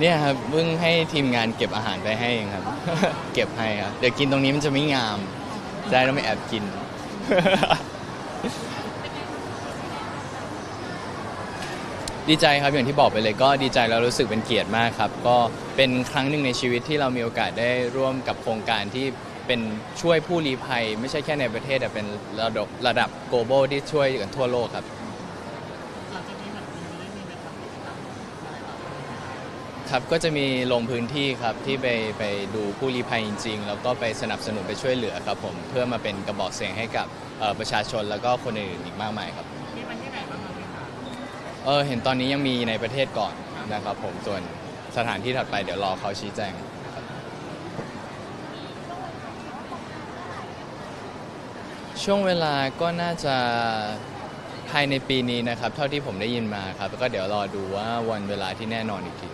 เนี่ยครับเพิ่งให้ทีมงานเก็บอาหารไปให้เองครับ เก็บให้ครับเดี๋ยวกินตรงนี้มันจะไม่งามจะได้ต้องไม่แอบกิน ดีใจครับอย่างที่บอกไปเลยก็ดีใจแล้วรู้สึกเป็นเกียรติมากครับ ก็เป็นครั้งหนึ่งในชีวิตที่เรามีโอกาสได้ร่วมกับโครงการที่เป็นช่วยผู้ลี้ภัย ไม่ใช่แค่ในประเทศแต่เป็นระดับระดับ global ที่ช่วยกันทั่วโลกครับ หลังจากนี้แบบมีได้มีไปทำกิจกรรมอะไรต่อไปไหมครับ ครับก็จะมีลงพื้นที่ครับที่ไปไปดูผู้ลี้ภัยจริง ๆ แล้วก็ไปสนับสนุนไปช่วยเหลือครับผมเพื่อมาเป็นกระบอกเสียงให้กับเอ่อประชาชนแล้วก็คนอื่นๆอีกมากมายครับมีไปที่ไหนบ้างครับพี่คะเออเห็นตอนนี้ยังมีในประเทศก่อนนะครับผมส่วนสถานที่ถัดไปเดี๋ยวรอเขาชี้แจงครับช่วงเวลาก็น่าจะภายในปีนี้นะครับ เท่าที่ผมได้ยินมาครับแล้วก็เดี๋ยวรอดูว่าวันเวลาที่แน่นอนอีกที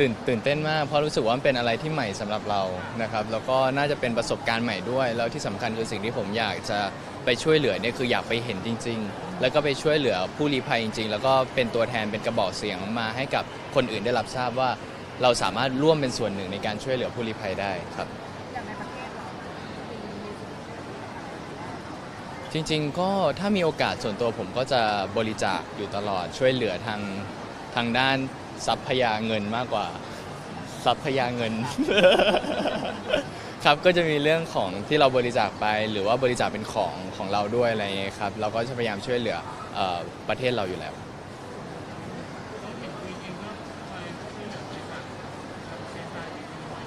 ตื่นตื่นเต้นมากเพราะรู้สึกว่ามันเป็นอะไรที่ใหม่สำหรับเรานะครับ แล้วก็น่าจะเป็นประสบการณ์ใหม่ด้วย แล้วที่สำคัญคือสิ่งที่ผมอยากจะไปช่วยเหลือเนี่ยคืออยากไปเห็นจริง ๆ แล้วก็ไปช่วยเหลือผู้ลี้ภัยจริง ๆ แล้วก็เป็นตัวแทนเป็นกระบอกเสียงมาให้กับคนอื่นได้รับทราบว่า เราสามารถร่วมเป็นส่วนหนึ่งในการช่วยเหลือผู้ลี้ภัยได้ครับ อย่างในประเทศเรามีมี จริง ๆ ก็ถ้ามีโอกาสส่วนตัวผมก็จะบริจาคอยู่ตลอดช่วยเหลือทางทางด้านทรัพยาเงินมากกว่าทรัพยาเงิน ครับก็จะมีเรื่องของที่เราบริจาคไป หรือว่าบริจาคเป็นของของเราด้วยอะไรอย่างเงี้ยครับเราก็จะพยายามช่วยเหลือเออประเทศเราอยู่แล้ว เราเห็นวีเองก็คอยช่วยเหลือในฝั่งทางเซนไซด์บ่อย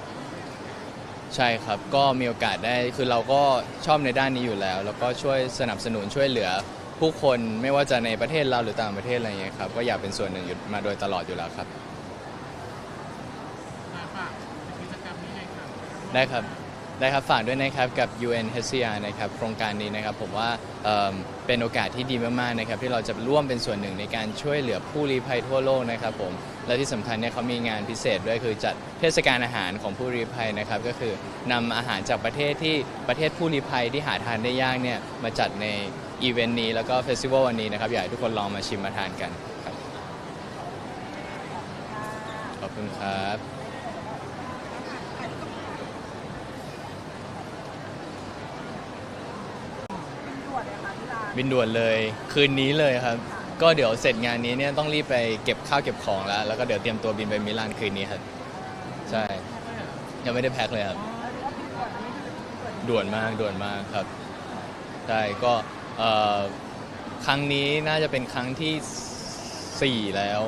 ใช่ครับ ก็มีโอกาสได้คือเราก็ชอบในด้านนี้อยู่แล้ว แล้วก็ช่วยสนับสนุนช่วยเหลือผู้คนไม่ว่าจะในประเทศเราหรือต่างประเทศอะไรอย่างเงี้ยครับก็อยากเป็นส่วนหนึ่งอยู่มาโดยตลอดอยู่แล้วครับ มาฝากกิจกรรมนี้หน่อยค่ะได้ครับ ได้ครับฝากด้วยนะครับกับ UNHCR นะครับโครงการนี้นะครับผมว่าเอิ่มเป็นโอกาสที่ดีมากๆนะครับที่เราจะร่วมเป็นส่วนหนึ่งในการช่วยเหลือผู้ลี้ภัยทั่วโลกนะครับผมและที่สำคัญเนี่ยเขามีงานพิเศษด้วยคือจัดเทศกาลอาหารของผู้ลี้ภัยนะครับก็คือนำอาหารจากประเทศที่ประเทศผู้ลี้ภัยที่หาทานได้ยากเนี่ยมาจัดในอีเวนต์นี้แล้วก็เฟสติวัลวันนี้นะครับอยากให้ทุกคนลองมาชิมมาทานกันครับขอบคุณครับ ด่วนเลยค่ะที่ร้าน บินด่วนเลยคืนนี้เลยครับ ก็เดี๋ยวเสร็จงานนี้เนี่ยต้องรีบไปเก็บข้าวเก็บของแล้ว แล้วก็เดี๋ยวเตรียมตัวบินไปมิลานคืนนี้ครับ ใช่ ยังไม่ได้แพ็คเลยครับ ด่วนมากด่วนมากครับใช่ก็เอ่อครั้งนี้น่าจะเป็นครั้งที่ 4 แล้ว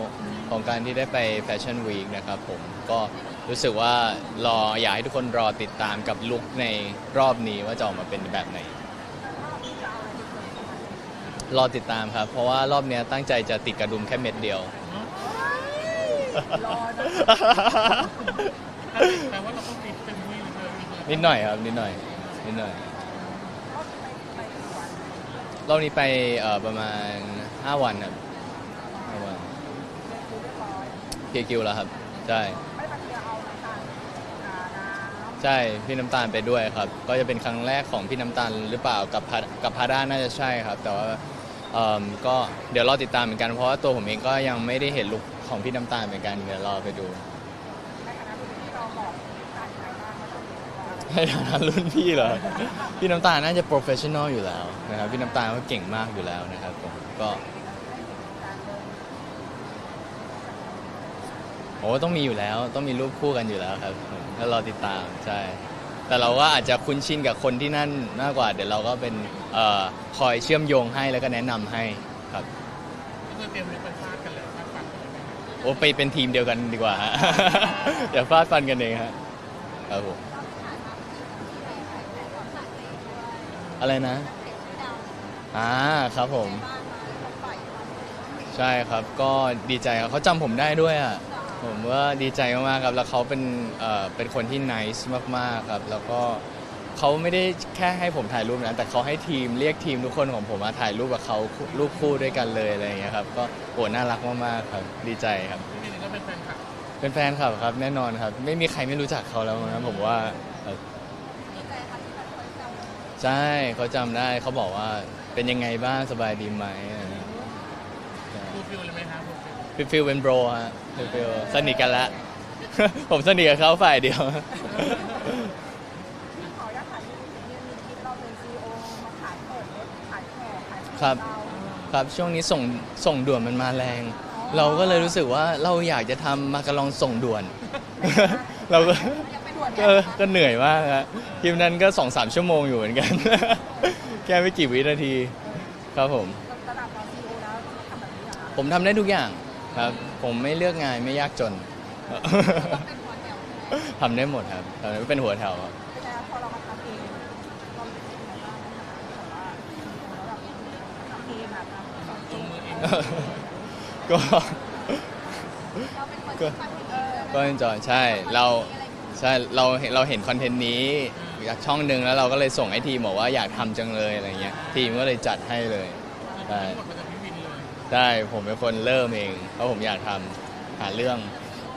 ของการที่ได้ไปแฟชั่นวีคนะครับผมก็รู้สึกว่ารออยากให้ทุกคนรอติดตามกับลุคในรอบนี้ว่าจะออกมาเป็นแบบไหน รอติดตามครับ เพราะว่ารอบเนี้ยตั้งใจจะติดกระดุมแค่เม็ดเดียว รอนะ แปลว่าเราต้องติดเต็มที่เลยนิดหน่อยครับนิดหน่อยนิดหน่อยรอบนี้ไปเอ่อประมาณ 5 วันครับ5วันเคลียร์คิวแล้วครับ ใช่ไม่ปฏิเอาน้ำตาลกาน้ำใช่พี่น้ำตาลไปด้วยครับ ก็จะเป็นครั้งแรกของพี่น้ำตาลหรือเปล่ากับพากับพาด้าน่าจะใช่ครับ แต่ว่า เอิ่มก็เดี๋ยวรอติดตามเหมือนกันเพราะว่าตัวผมเองก็ยังไม่ได้เห็นลุคของพี่น้ำตาลเหมือนกันเดี๋ยวรอไปดู ในคณะที่เราบอกการใช้บ้างว่าจะมีอะไรให้ฐานะรุ่นพี่เหรอ พี่น้ำตาลน่าจะโปรเฟชชั่นอลอยู่แล้วนะครับพี่น้ำตาลก็เก่งมากอยู่แล้วนะครับผมก็โอ้ต้องมีอยู่แล้วต้องมีรูปคู่กันอยู่แล้วครับผมแล้วเราติดตามใช่ แต่เราก็อาจจะคุ้นชินกับคนที่นั่นมากกว่า เดี๋ยวเราก็เป็นเอ่อคอยเชื่อมโยงให้แล้วก็แนะนำให้ครับก็คือเตรียมไว้เป็นฟาดกันเลยฟาดฟันกันเลยไหมครับโอ้ไปเป็นทีมเดียวกันดีกว่าฮะเดี๋ยวฟาดฟันกันเองฮะครับผมอะไรนะอ่าครับผม ใช่ครับก็ดีใจครับเขาจำผมได้ด้วยอะ ผมว่าดีใจมากๆครับ แล้วเขาเป็นเอ่อเป็นคนที่ nice มากๆครับ แล้วก็เขาไม่ได้แค่ให้ผมถ่ายรูปนะ แต่เขาให้ทีมเรียกทีมทุกคนของผมมาถ่ายรูปกับเขารูปคู่ด้วยกันเลยอะไรอย่างเงี้ยครับ ก็โอ้น่ารักมากๆครับ ดีใจครับ พี่นี่ก็เป็นแฟนคลับเป็นแฟนคลับครับแน่นอนครับ ไม่มีใครไม่รู้จักเขาแล้วนะผมว่าเอ่อใช่เขาจำได้เขาบอกว่าเป็นยังไงบ้างสบายดีไหมอะไรเงี้ย ฟูลฟิลเลยไหมครับ ฟิลฟิลเป็นโบรฮะฟิลฟิลสนิทกันละ ผมสนิทกับเขาฝ่ายเดียว ขออนุญาตถามนิดนึงเนี่ยมีคลิปเราเป็นซีโอมาขายเปิดรถขายของขายของครับ เราครับช่วงนี้ส่งส่งด่วนมันมาแรง เราก็เลยรู้สึกว่าเราอยากจะทำมาการองส่งด่วน เราก็ ยังเป็นด่วนก็ก็เหนื่อยมากครับคลิปนั้นก็สองสามชั่วโมงอยู่เหมือนกัน แค่ไม่กี่วินาที ครับผม ระดับเราซีโอแล้วทำแบบนี้เหรอคะผมทำได้ทุกอย่าง ครับ ผมไม่เลือกงานไม่ยากจน เป็นหัวแถวทำได้หมดครับทำได้เป็นหัวแถวครับเป็นไงพอเรามาทำเองเราเป็นยังไงบ้างนะคะแบบว่าทำเองอะทำลงมือเองก็ เราเป็นคนก็ที่ทำเองก็เอนจอยใช่เราใช่เราเห็นเราเห็นคอนเทนต์นี้จากช่องหนึ่งแล้วเราก็เลยส่งให้ทีมบอกว่าอยากทำจังเลยอะไรเงี้ยทีมก็เลยจัดให้เลยใช่ ทั้งหมดมาจากพี่วินเลย ได้ผมเป็นคนเริ่มเอง เพราะผมอยากทำหาเรื่อง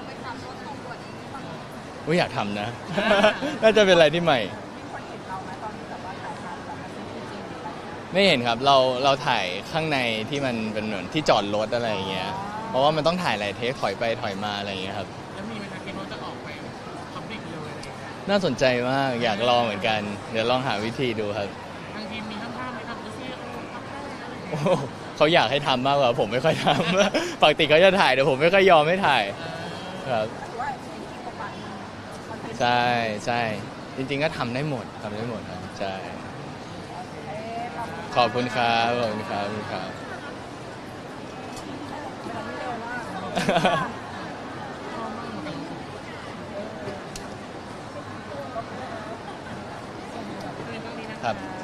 ไปทำรถตำรวจเองที่ฝั่งอุ้ยอยากทำนะ น่าจะเป็นอะไรที่ใหม่มีคนเห็นเราไหมตอนที่แบบว่าถ่ายทำแบบมันเป็นจริงๆอะไรอย่างเงี้ยไม่เห็นครับ เราเราถ่ายข้างในที่มันเป็นเหมือนที่จอดรถอะไรอย่างเงี้ย เพราะว่ามันต้องถ่ายหลายเทคถอยไปถอยมาอะไรอย่างเงี้ยครับ แล้วมีไหมคะคิดว่าจะออกไปพับลิกเลยอะไรอย่างเงี้ยน่าสนใจมาก อยากลองเหมือนกัน เดี๋ยวลองหาวิธีดูครับ ทางทีมมีข้างๆไหมครับดูซิโอ้พับได้อะไรอย่างเงี้ยโอ้โห เขาอยากให้ทำมากกว่าผมไม่ค่อยทำ ปกติเขาจะถ่ายแต่ผมไม่ค่อยยอมให้ถ่ายครับใช่ใช่จริง ๆ ก็ทำได้หมดทำได้หมดครับใช่ขอบคุณครับขอบคุณครับขอบคุณครับ ครับ